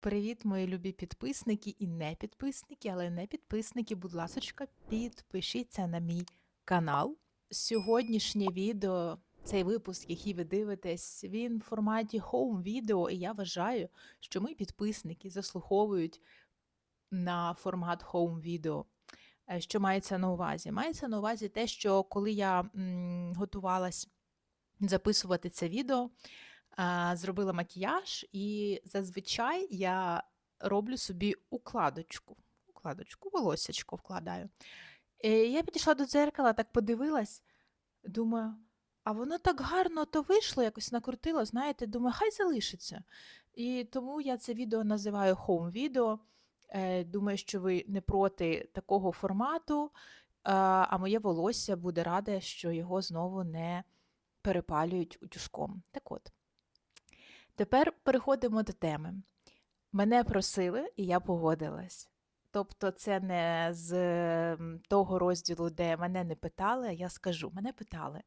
Привіт, мої любі підписники і не підписники, але не підписники, будь ласочка, підпишіться на мій канал. Сьогоднішнє відео, цей випуск, який ви дивитесь, він в форматі home відео, і я вважаю, що мої підписники заслуховують на формат home відео. Е, Що мається на увазі? Мається на увазі те, що коли я м, готувалась записувати це відео, зробила макіяж, і зазвичай я роблю собі укладочку. Укладочку, волосечко вкладаю. Е, Я підійшла до дзеркала, так подивилась, думаю, а воно так гарно то вийшло, якось накрутило, знаєте, думаю, хай залишиться. І тому я це відео називаю home відео. Думаю, що ви не проти такого формату, а моє волосся буде раде, що його знову не перепалюють утюжком. Так от. Тепер переходимо до теми. Мене просили, і я погодилась. Тобто, це не з того розділу, де мене не питали, а я скажу, мене питали.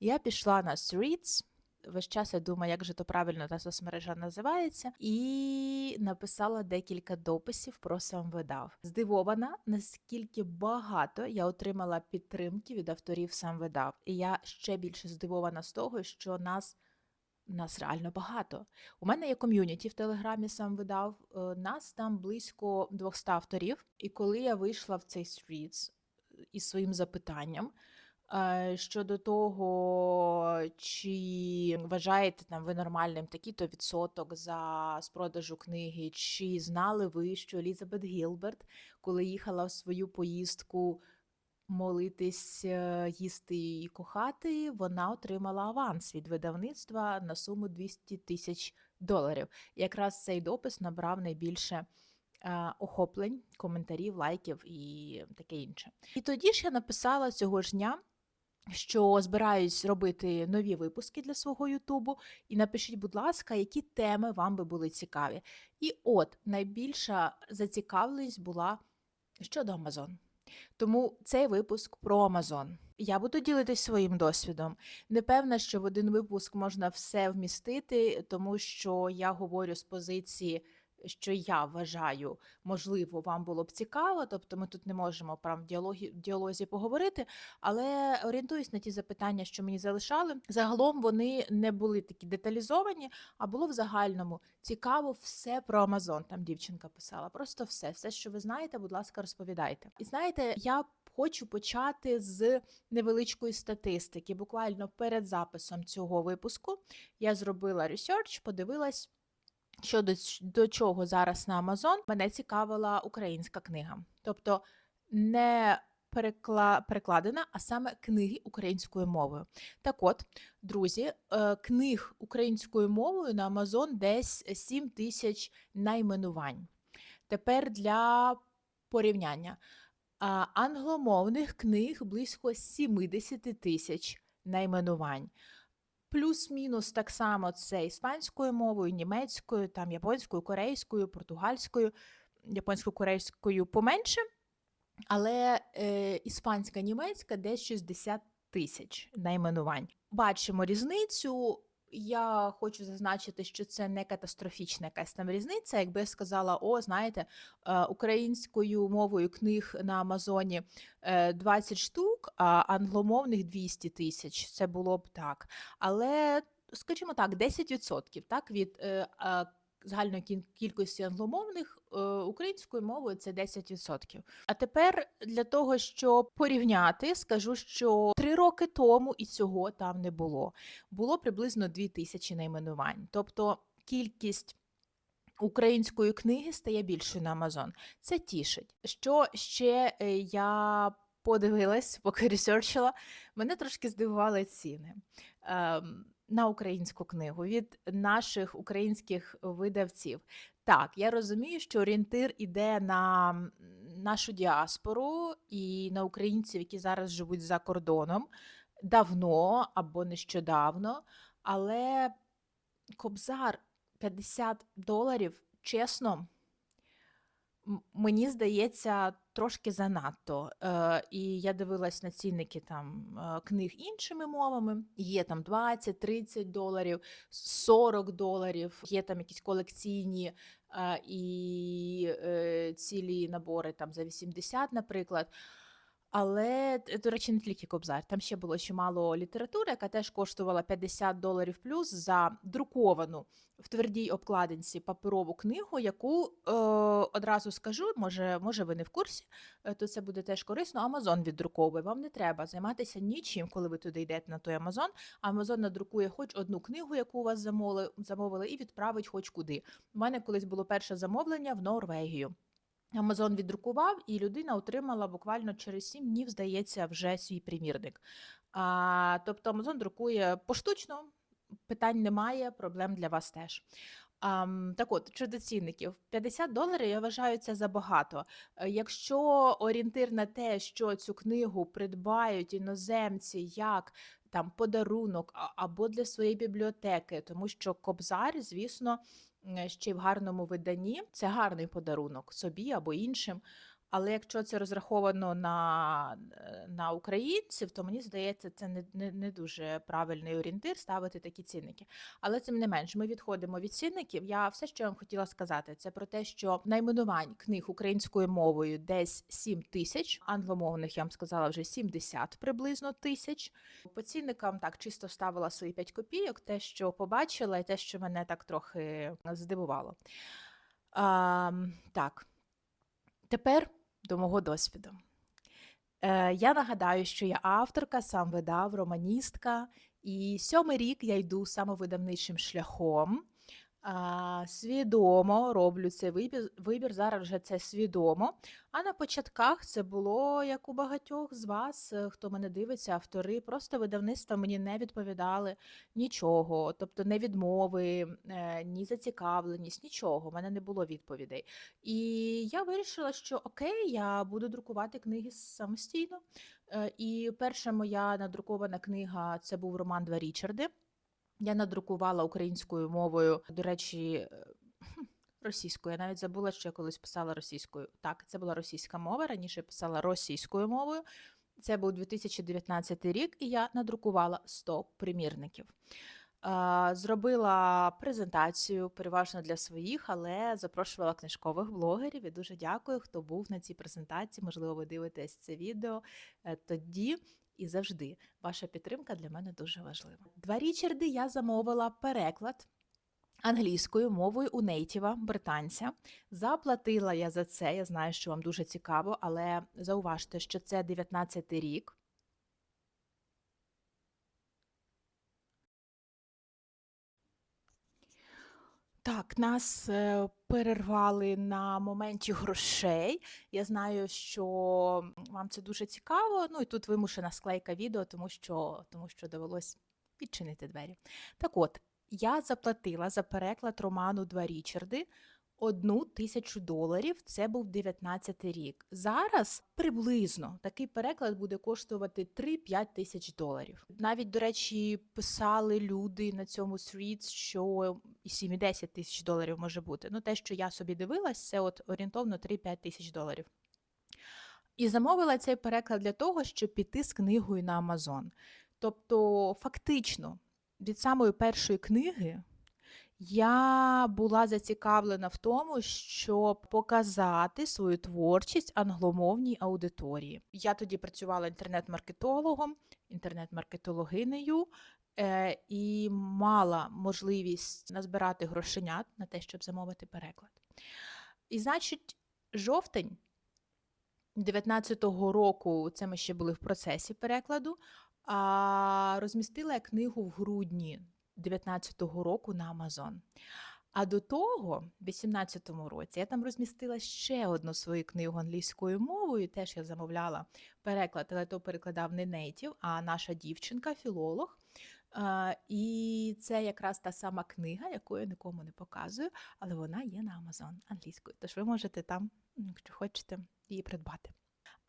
Я пішла на Threads, весь час я думаю, як же то правильно та соцмережа називається, і написала декілька дописів про самвидав. Здивована, наскільки багато я отримала підтримки від авторів самвидав. І я ще більше здивована з того, що нас нас реально багато. У мене є ком'юніті в Телеграмі сам видав. е, Нас там близько 200 авторів. І коли я вийшла в цей Threads із своїм запитанням е, щодо того, чи вважаєте там ви нормальним такий-то відсоток за з продажу книги, чи знали ви, що Елізабет Гілберт, коли їхала в свою поїздку молитись, е, їсти і кохати, вона отримала аванс від видавництва на суму 200 тисяч доларів. Якраз цей допис набрав найбільше е, охоплень, коментарів, лайків і таке інше. І тоді ж я написала цього ж дня. Що збираюсь робити нові випуски для свого Ютубу, і напишіть, будь ласка, які теми вам би були цікаві. І от найбільша зацікавленість була щодо Амазон. Тому цей випуск про Амазон. Я буду ділитись своїм досвідом. Не певна, що в один випуск можна все вмістити, тому що я говорю з позиції, що я вважаю, можливо, вам було б цікаво. Тобто ми тут не можемо прям в діалогі, діалозі поговорити, але орієнтуюсь на ті запитання, що мені залишали. Загалом вони не були такі деталізовані, а було в загальному цікаво все про Амазон. Там дівчинка писала. Просто все, все, що ви знаєте, будь ласка, розповідайте. І знаєте, я хочу почати з невеличкої статистики. Буквально перед записом цього випуску я зробила ресерч, подивилась. Що до, чого зараз на Амазон мене цікавила українська книга. Тобто не перекла, перекладена, а саме книги українською мовою. Так от, друзі, е, книг українською мовою на Амазон десь 7 тисяч найменувань. Тепер для порівняння. Англомовних книг близько 70 тисяч найменувань. Плюс-мінус так само це іспанською мовою, німецькою, там японською, корейською, португальською, японською, корейською поменше, але е, іспанська, німецька десь 60 тисяч найменувань. Бачимо різницю. Я хочу зазначити, що це не катастрофічна якась там різниця. Якби я сказала, о, знаєте, е, українською мовою книг на Амазоні е, 20 штук, а англомовних 200 тисяч. Це було б так. Але, скажімо так, 10% так, від е, е, загальної кількості англомовних е, українською мовою це 10%. А тепер для того, щоб порівняти, скажу, що три роки тому і цього там не було. Було приблизно 2000 найменувань. Тобто кількість української книги стає більшою на Амазон. Це тішить. Що ще е, я подивилась, поки ресерчила, мене трошки здивували ціни. Ем, на українську книгу від наших українських видавців. Так, я розумію, що орієнтир іде на нашу діаспору і на українців, які зараз живуть за кордоном давно або нещодавно, але Кобзар 50 доларів, чесно, мені здається, трошки занадто. Е, і я дивилась на цінники там е, книг іншими мовами. Є там 20-30 доларів, 40 доларів, є там якісь колекційні е, і е, цілі набори там за 80, наприклад. Але, до речі, не тільки Кобзар, там ще було чимало літератури, яка теж коштувала 50 доларів плюс за друковану в твердій обкладинці паперову книгу, яку е, одразу скажу, може, може ви не в курсі, е, то це буде теж корисно. Амазон віддруковує. Вам не треба займатися нічим, коли ви туди йдете на той Амазон. Амазон надрукує хоч одну книгу, яку у вас замовили, замовили, і відправить хоч куди. У мене колись було перше замовлення в Норвегію. Амазон віддрукував, і людина отримала буквально через 7 днів, здається, вже свій примірник. А, тобто Амазон друкує поштучно, питань немає, проблем для вас теж. Ам, так от, щодо цінників, 50 доларів я вважаю це забагато. Е, Якщо орієнтир на те, що цю книгу придбають іноземці як там подарунок або для своєї бібліотеки, тому що Кобзар, звісно, ще й в гарному виданні. Це гарний подарунок собі або іншим. Але якщо це розраховано на, е, на українців, то мені здається, це не, не, не дуже правильний орієнтир ставити такі цінники. Але тим не менш, ми відходимо від цінників. Я все, що я вам хотіла сказати, це про те, що найменувань книг українською мовою десь 7 тисяч, англомовних я вам сказала вже 70 приблизно тисяч. По цінникам так чисто ставила свої 5 копійок, те, що побачила, і те, що мене так трохи здивувало. А, так, тепер до мого досвіду. Е, я нагадаю, що я авторка, сам видав, романістка, і сьомий рік я йду самовидавничим шляхом. А, свідомо роблю цей вибір, вибір. Зараз вже це свідомо. А на початках це було як у багатьох з вас, е, хто мене дивиться, автори, просто видавництва мені не відповідали нічого, тобто не відмови, е, ні зацікавленість, нічого. У мене не було відповідей. І я вирішила, що окей, я буду друкувати книги самостійно. Е, І перша моя надрукована книга це був роман Два Річарди. Я надрукувала українською мовою, до речі, е, російською. Я навіть забула, що я колись писала російською. Так, це була російська мова. Раніше я писала російською мовою. Це був 2019 рік, і я надрукувала 100 примірників. Зробила презентацію переважно для своїх, але запрошувала книжкових блогерів. І дуже дякую, хто був на цій презентації. Можливо, ви дивитесь це відео Е, тоді і завжди. Ваша підтримка для мене дуже важлива. Два Річарди я замовила переклад. Англійською мовою у нейтіва британця заплатила я за це. Я знаю, що вам дуже цікаво, але зауважте, що це 19 рік. Так, нас е, перервали на моменті грошей. Я знаю, що вам це дуже цікаво. Ну і тут вимушена склейка відео, тому що, тому що довелось відчинити двері. Так от, я заплатила за переклад роману Два Річарди одну тисячу доларів. Це був 19 рік. Зараз приблизно такий переклад буде коштувати 3-5 тисяч доларів. Навіть, до речі, писали люди на цьому Threads, що і 7, і 10 тисяч доларів може бути. Ну, те, що я собі дивилась, це от орієнтовно 3-5 тисяч доларів. І замовила цей переклад для того, щоб піти з книгою на Амазон. Тобто, фактично, від самої першої книги я була зацікавлена в тому, щоб показати свою творчість англомовній аудиторії. Я тоді працювала інтернет-маркетологом, інтернет-маркетологинею е, і мала можливість назбирати грошенят на те, щоб замовити переклад. І, значить, жовтень 19-го року, це ми ще були в процесі перекладу, розмістила я книгу в грудні 19-го року на Амазон. А до того, в 18-му році, я там розмістила ще одну свою книгу англійською мовою. Теж я замовляла переклад, але то перекладав не нейтів, а наша дівчинка, філолог. І це якраз та сама книга, яку я нікому не показую, але вона є на Амазон англійською. Тож ви можете там, якщо хочете, її придбати.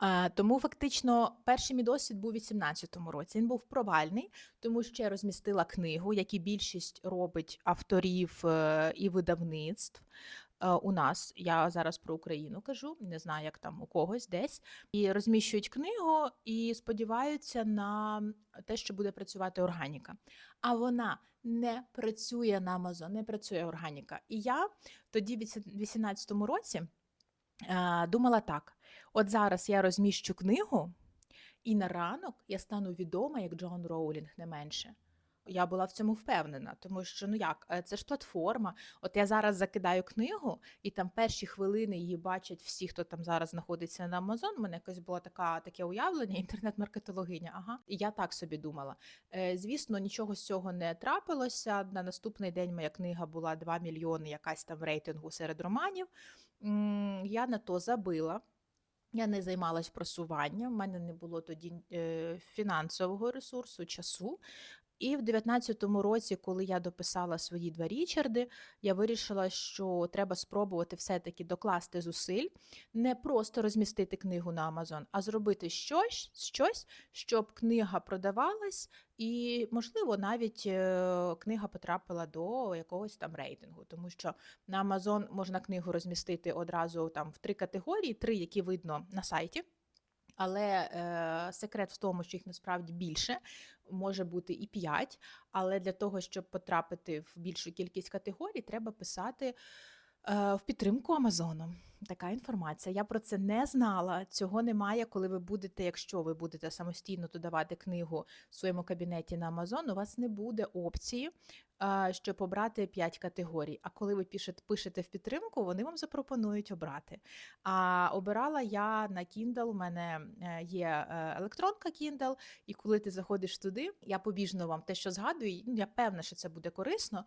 А, Тому фактично перший мій досвід був у 18-му році. Він був провальний, тому що я розмістила книгу, як і більшість робить авторів е, і видавництв. е, у нас, я зараз про Україну кажу, не знаю, як там у когось десь, і розміщують книгу і сподіваються на те, що буде працювати органіка. А вона не працює на Amazon, не працює органіка. І я тоді, в 2018 році, е, думала так: от зараз я розміщу книгу, і на ранок я стану відома як Джон Роулінг, не менше. Я була в цьому впевнена, тому що ну як, е, це ж платформа. От я зараз закидаю книгу, і там перші хвилини її бачать всі, хто там зараз знаходиться на Амазон. У мене якось було така таке уявлення, інтернет-маркетологиня. Ага, і я так собі думала. Е, Звісно, нічого з цього не трапилося. На наступний день моя книга була 2 мільйони, якась там рейтингу серед романів. Я на то забила. Я не займалась просуванням, в мене не було тоді е, фінансового ресурсу, часу. І в 19-му році, коли я дописала свої два Річарди, я вирішила, що треба спробувати все-таки докласти зусиль, не просто розмістити книгу на Амазон, а зробити щось, щось, щоб книга продавалась, і, можливо, навіть е, книга потрапила до якогось там рейтингу, тому що на Амазон можна книгу розмістити одразу там в три категорії, три, які видно на сайті. Але е, секрет в тому, що їх насправді більше, може бути і 5, але для того, щоб потрапити в більшу кількість категорій, треба писати е, в підтримку Амазону. Така інформація. Я про це не знала. Цього немає, коли ви будете, якщо ви будете самостійно додавати книгу в своєму кабінеті на Амазон, у вас не буде опції, щоб обрати 5 категорій. А коли ви пишете, пишете в підтримку, вони вам запропонують обрати. А обирала я на Kindle, у мене е, є е, електронка Kindle, і коли ти заходиш туди, я побіжно вам те, що згадую, ну, я певна, що це буде корисно.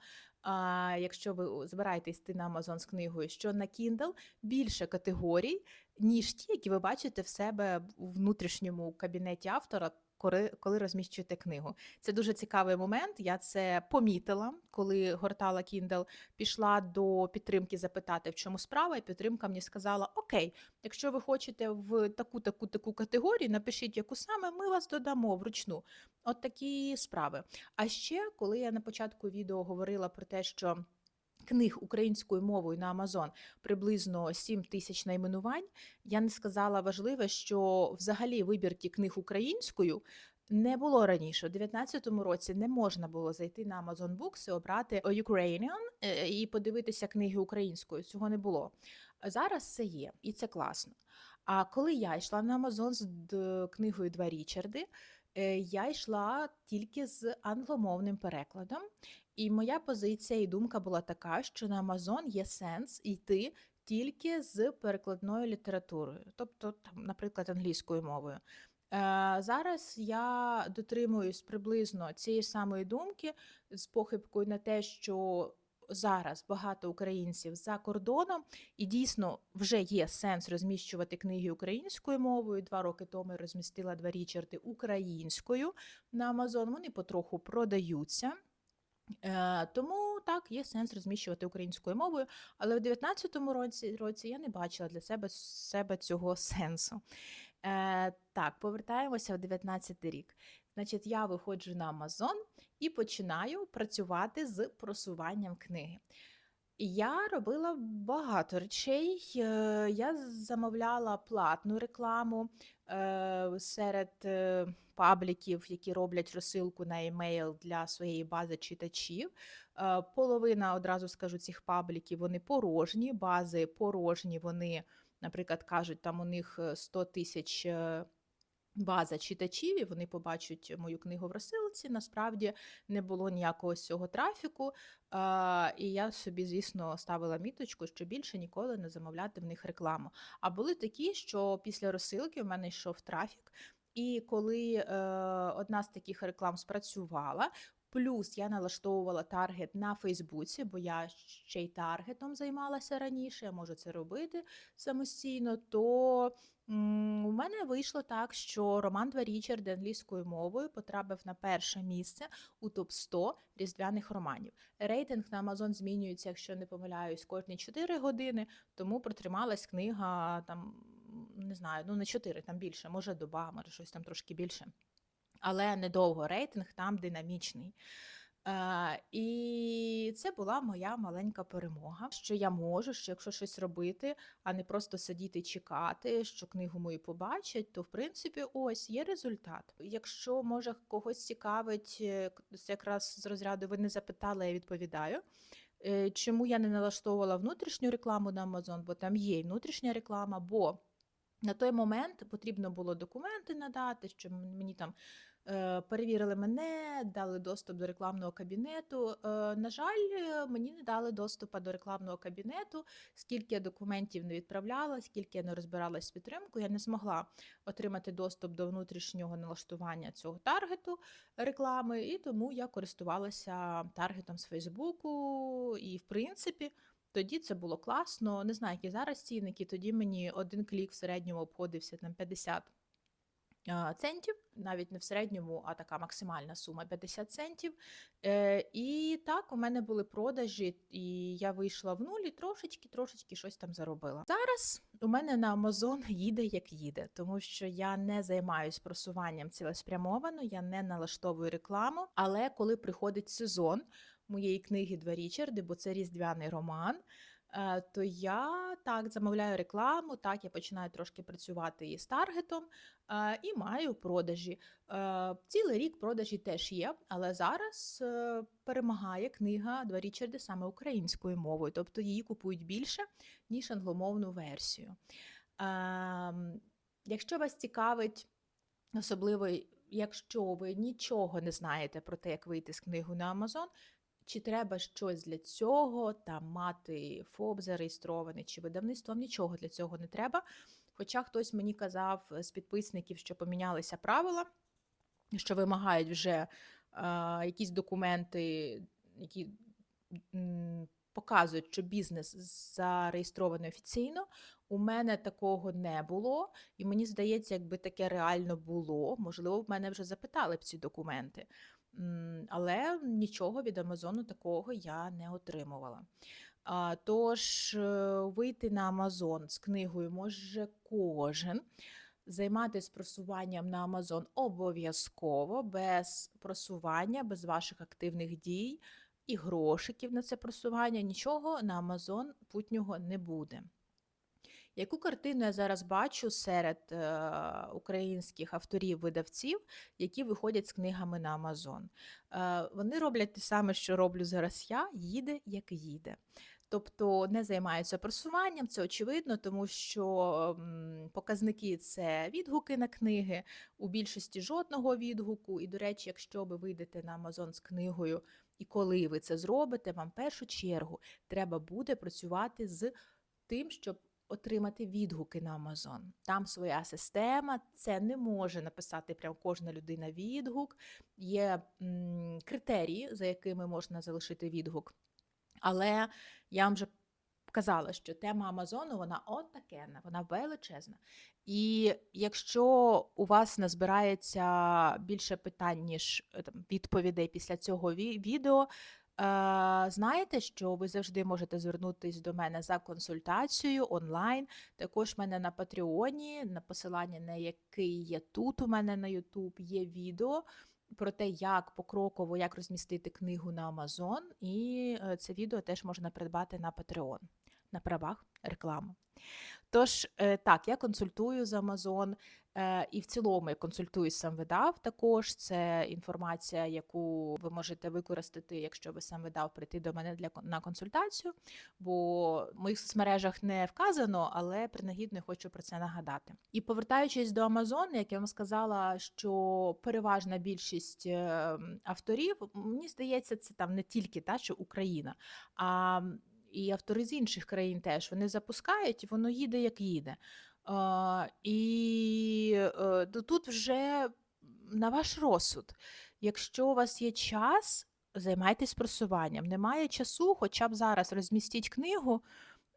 Якщо ви збираєтесь йти на Amazon з книгою, що на Kindle більше категорій, ніж ті, які ви бачите в себе у внутрішньому кабінеті автора. коли- Коли розміщуєте книгу, це дуже цікавий момент. Я це помітила, коли гортала Kindle, пішла до підтримки запитати, в чому справа, і підтримка мені сказала: Окей, якщо ви хочете в таку, таку, таку категорію, напишіть, яку саме ми вас додамо вручну. От такі справи. А ще, коли я на початку відео говорила про те, що книг українською мовою на Амазон приблизно 7 тисяч найменувань, я не сказала важливе, що взагалі вибірки книг українською. Не було раніше, у 2019 році не можна було зайти на Amazon Books і обрати Ukrainian е, і подивитися книги українською. Цього не було. Зараз це є, і це класно. А коли я йшла на Amazon з книгою Два Річарди, е, я йшла тільки з англомовним перекладом. І моя позиція і думка була така, що на Amazon є сенс йти тільки з перекладною літературою, тобто, там, наприклад, англійською мовою. Е, Зараз я дотримуюсь приблизно цієї самої думки з похибкою на те, що зараз багато українців за кордоном, і дійсно вже є сенс розміщувати книги українською мовою. Два роки тому я розмістила два річарди українською на Amazon. Вони потроху продаються. Е, тому так, є сенс розміщувати українською мовою, але в 2019 році, році я не бачила для себе, себе цього сенсу. Е, так, повертаємося в 19 рік. Значить, я виходжу на Амазон і починаю працювати з просуванням книги. Я робила багато речей. Е, Я замовляла платну рекламу е, серед е, пабліків, які роблять розсилку на емейл для своєї бази читачів. Половина, одразу скажу, цих пабліків вони порожні, бази порожні. Вони, наприклад, кажуть, там у них е, 100 тисяч. е, База читачів, і вони побачать мою книгу в розсилці. Насправді не було ніякого з цього трафіку. І я собі, звісно, ставила міточку, що більше ніколи не замовляти в них рекламу. А були такі, що після розсилки в мене йшов трафік, і коли е, одна з таких реклам спрацювала. Плюс я налаштовувала таргет на Фейсбуці, бо я ще й таргетом займалася раніше, я можу це робити самостійно. То у мене вийшло так, що роман Дварічарди англійською мовою потрапив на перше місце у топ 100 різдвяних романів. Рейтинг на Amazon змінюється, якщо не помиляюсь, кожні 4 години, тому протрималась книга там, не знаю, ну не 4, там більше, може доба, може щось там трошки більше. Але недовго рейтинг там динамічний. Е, і це була моя маленька перемога, що я можу, що якщо щось робити, а не просто сидіти чекати, що книгу мою побачать, то в принципі ось є результат. Якщо може когось цікавить, це якраз з розряду ви не запитали, я відповідаю. Е, Чому я не налаштовувала внутрішню рекламу на Amazon, бо там є і внутрішня реклама, бо на той момент потрібно було документи надати, що мені там перевірили мене, дали доступ до рекламного кабінету. Е, на жаль, е, мені не дали доступу до рекламного кабінету. Скільки я документів не відправляла, скільки я не розбиралась з підтримкою, я не змогла отримати доступ до внутрішнього налаштування цього таргету реклами, і тому я користувалася таргетом з Фейсбуку. І, в принципі, тоді це було класно. Не знаю, які зараз цінники. Тоді мені один клік в середньому обходився там 50 а, центів, навіть не в середньому, а така максимальна сума 50 центів. Е, і так, у мене були продажі, і я вийшла в нуль і трошечки, трошечки щось там заробила. Зараз у мене на Amazon їде як їде, тому що я не займаюсь просуванням цілеспрямовано, я не налаштовую рекламу. Але коли приходить сезон моєї книги Два Річарди, бо це різдвяний роман. Е, То я так замовляю рекламу, так я починаю трошки працювати і з таргетом, е, і маю продажі. Е, Цілий рік продажі теж є, але зараз перемагає книга Два Річарди саме українською мовою, тобто її купують більше, ніж англомовну версію. Ем, Якщо вас цікавить, особливо якщо ви нічого не знаєте про те, як вийти з книгою на Amazon, чи треба щось для цього, там мати ФОП зареєстрований, чи видавництво, нічого для цього не треба. Хоча хтось мені казав з підписників, що помінялися правила, що вимагають вже е, якісь документи, які показують, що бізнес зареєстрований офіційно. У мене такого не було, і мені здається, якби таке реально було, можливо, в мене вже запитали б ці документи. Але нічого від Амазону такого я не отримувала. Тож е, вийти на Амазон з книгою може кожен. Займатися просуванням на Амазон обов'язково, без просування, без ваших активних дій і грошиків на це просування, нічого на Амазон путнього не буде. Яку картину я зараз бачу серед е, українських авторів-видавців, які виходять з книгами на Амазон? Е, вони роблять те саме, що роблю зараз я, їде як їде. Тобто не займаються просуванням, це очевидно, тому що показники це відгуки на книги, у більшості жодного відгуку. І, до речі, якщо ви вийдете на Амазон з книгою, і коли ви це зробите, вам в першу чергу треба буде працювати з тим, щоб отримати відгуки на Amazon. Там своя система, це не може написати прям кожна людина відгук. Є м, критерії, за якими можна залишити відгук. Але я вам вже казала, що тема Амазону вона отакенна, вона величезна. І якщо у вас назбирається більше питань, ніж е, там, відповідей після цього відео, е, знаєте, що ви завжди можете звернутися до мене за консультацією онлайн. Також в мене на Патреоні, на посилання на який є тут у мене на YouTube, є відео про те, як покроково, як розмістити книгу на Amazon, і е, це відео теж можна придбати на Patreon на правах реклами. Тож, е, так, я консультую з е, і в цілому я консультуюсь сам видав також. Це інформація, яку ви можете використати, якщо ви сам видав, прийти до мене для на консультацію. Бо в моїх соцмережах не вказано, але принагідно хочу про це нагадати. І повертаючись до Amazon, як я вам сказала, що переважна більшість е, авторів, мені здається, це там не тільки та, що Україна, а і автори з інших країн теж вони запускають, воно їде як їде. І е, тут вже на ваш розсуд. Якщо у вас є час, займайтесь просуванням. Немає часу, хоча б зараз розмістіть книгу.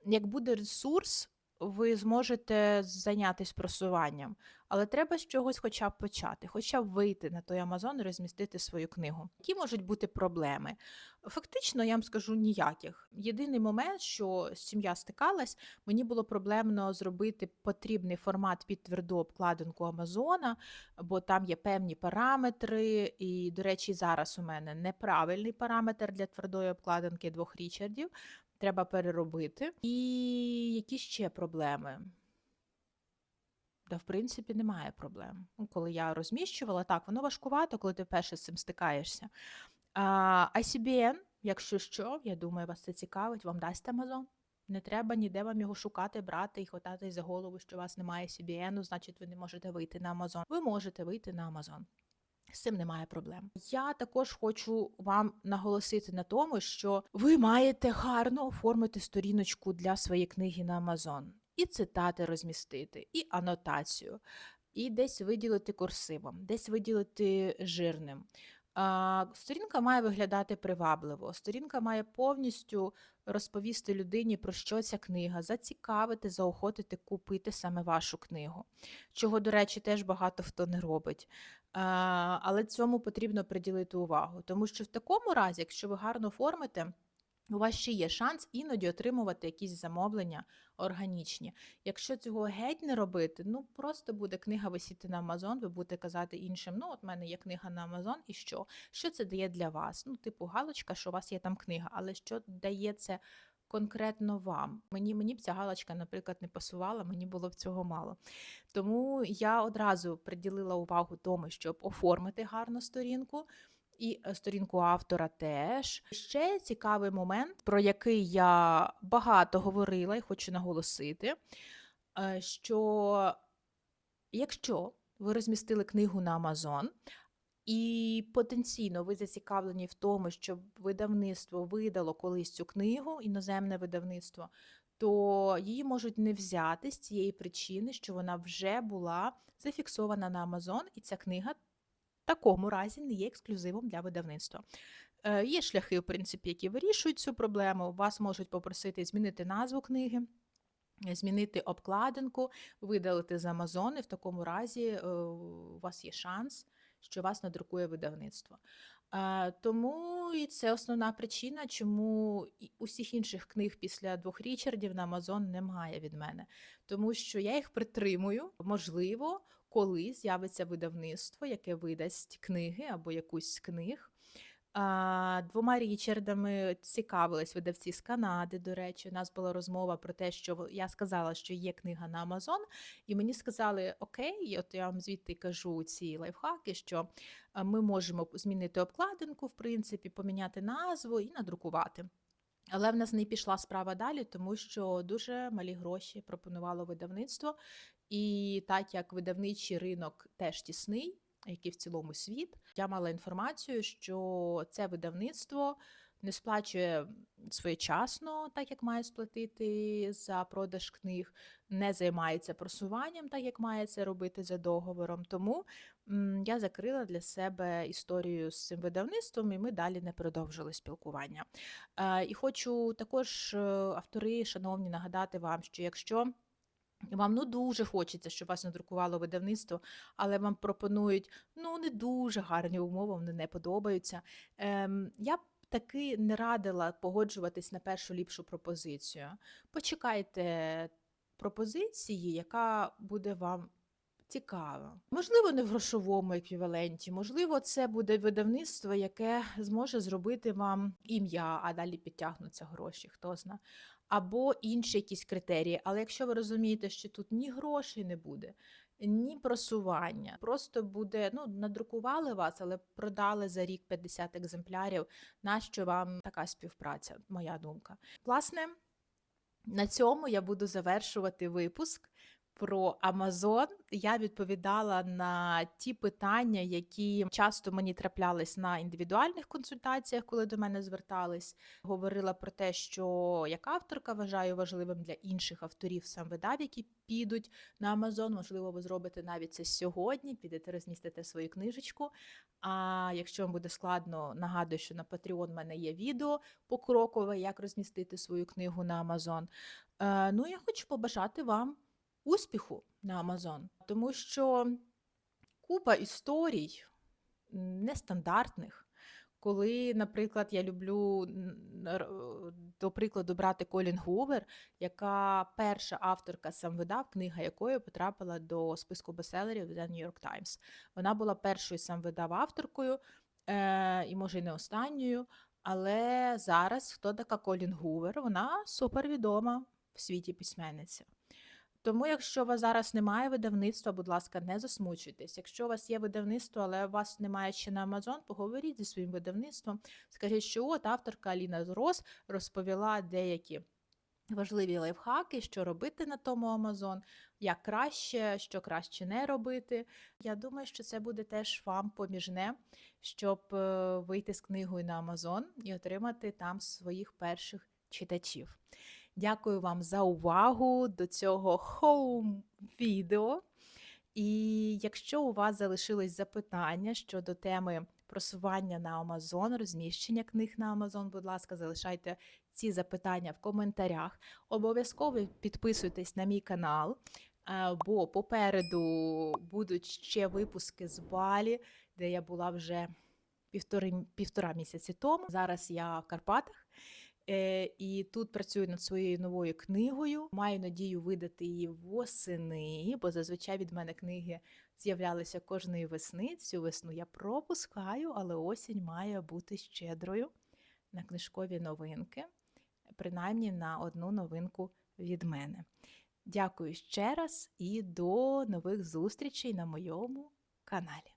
Як буде ресурс, ви зможете зайнятися просуванням, але треба з чогось хоча б почати, хоча б вийти на той Амазон і розмістити свою книгу. Які можуть бути проблеми? Фактично, я вам скажу ніяких. Єдиний момент, що сім'я стикалась, мені було проблемно зробити потрібний формат під тверду обкладинку Амазона, бо там є певні параметри. І, до речі, зараз у мене неправильний параметр для твердої обкладинки двох Річардів. Треба переробити. І які ще проблеми? Да, в принципі, немає проблем. Ну, Коли я розміщувала, так, воно важкувато, коли ти вперше з цим стикаєшся. А, ICBN, якщо що, я думаю, вас це цікавить, вам дасть Amazon. Не треба ніде вам його шукати, брати і хватати за голову, що у вас немає CBN, значить ви не можете вийти на Amazon. Ви можете вийти на Amazon. З цим немає проблем. Я також хочу вам наголосити на тому, що ви маєте гарно оформити сторіночку для своєї книги на Amazon. І цитати розмістити, і анотацію, і десь виділити курсивом, десь виділити жирним. Сторінка має виглядати привабливо. Сторінка має повністю розповісти людині, про що ця книга, зацікавити, заохотити купити саме вашу книгу. Чого, до речі, теж багато хто не робить. Але цьому потрібно приділити увагу, тому що в такому разі, якщо ви гарно оформите, у вас ще є шанс іноді отримувати якісь замовлення органічні. Якщо цього геть не робити, ну просто буде книга висіти на Амазон, ви будете казати іншим: ну, от в мене є книга на Амазон, і що? Що це дає для вас? Ну, типу, галочка, що у вас є там книга, але що дає це конкретно вам? Мені мені б ця галочка, наприклад, не пасувала, мені було б цього мало. Тому я одразу приділила увагу тому, щоб оформити гарну сторінку. І е, сторінку автора теж. Ще цікавий момент, про який я багато говорила і хочу наголосити, е, що якщо ви розмістили книгу на Amazon, і потенційно ви зацікавлені в тому, щоб видавництво видало колись цю книгу, іноземне видавництво, то її можуть не взяти з цієї причини, що вона вже була зафіксована на Amazon, і ця книга в такому разі не є ексклюзивом для видавництва. Е, Є шляхи, в принципі, які вирішують цю проблему. Вас можуть попросити змінити назву книги. Змінити обкладинку, видалити з Амазон, і в такому разі е, у вас є шанс, що вас надрукує видавництво. Тому і це основна причина, чому усіх інших книг після двох Річардів на Амазон немає від мене. Тому що я їх притримую, можливо, коли з'явиться видавництво, яке видасть книги або якусь з книг. А, Двома Річардами цікавились видавці з Канади. До речі, у нас була розмова про те, що я сказала, що є книга на Амазон, і мені сказали: Окей, от я вам звідти кажу ці лайфхаки, що ми можемо змінити обкладинку, в принципі, поміняти назву і надрукувати. Але в нас не пішла справа далі, тому що дуже малі гроші пропонувало видавництво. І так як видавничий ринок теж тісний, як і в цілому світ, я мала інформацію, що це видавництво не сплачує своєчасно, так як має сплатити за продаж книг, не займається просуванням, так як має це робити за договором. Тому я закрила для себе історію з цим видавництвом, і ми далі не продовжили спілкування. Е, І хочу також, е, автори, шановні, нагадати вам, що якщо вам ну дуже хочеться, щоб вас надрукувало видавництво, але вам пропонують ну не дуже гарні умови, вони не подобаються. Ем, я б таки не радила погоджуватись на першу ліпшу пропозицію. Почекайте пропозиції, яка буде вам цікава. Можливо, не в грошовому еквіваленті, можливо, це буде видавництво, яке зможе зробити вам ім'я, а далі підтягнуться гроші, хто зна. Або інші якісь критерії. Але якщо ви розумієте, що тут ні грошей не буде, ні просування, просто буде, ну, надрукували вас, але продали за рік 50 екземплярів. Нащо вам така співпраця? Моя думка. Власне, на цьому я буду завершувати випуск про Амазон. Я відповідала на ті питання, які часто мені траплялись на індивідуальних консультаціях, коли до мене звертались. Говорила про те, що як авторка вважаю важливим для інших авторів сам видав, які підуть на Амазон. Можливо, ви зробите навіть це сьогодні, підете розмістите свою книжечку. А якщо вам буде складно, нагадую, що на Patreon в мене є відео покрокове, як розмістити свою книгу на Амазон. Е, ну, я хочу побажати вам успіху на Amazon, тому що купа історій нестандартних. Коли, наприклад, я люблю до прикладу брати Колін Гувер, яка перша авторка сам видав, книга якої потрапила до списку бестселерів The New York Times. Вона була першою сам видав авторкою, е, і може й не останньою. Але зараз хто така Колін Гувер? Вона супервідома в світі письменниця. Тому, якщо у вас зараз немає видавництва, будь ласка, не засмучуйтесь. Якщо у вас є видавництво, але у вас немає ще на Amazon, поговоріть зі своїм видавництвом. Скажіть, що от авторка Аліна Зрос розповіла деякі важливі лайфхаки, що робити на тому Amazon, як краще, що краще не робити. Я думаю, що це буде теж вам поміжне, щоб е, вийти з книгою на Amazon і отримати там своїх перших читачів. Дякую вам за увагу до цього хоум відео. І якщо у вас залишились запитання щодо теми просування на Amazon, розміщення книг на Amazon, будь ласка, залишайте ці запитання в коментарях. Обов'язково підписуйтесь на мій канал, е, бо попереду будуть ще випуски з Балі, де я була вже півтори, півтора місяці тому. Зараз я в Карпатах. Е, і тут працюю над своєю новою книгою. Маю надію видати її восени, бо зазвичай від мене книги з'являлися кожної весни. Цю весну я пропускаю, але осінь має бути щедрою на книжкові новинки, принаймні на одну новинку від мене. Дякую ще раз і до нових зустрічей на моєму каналі.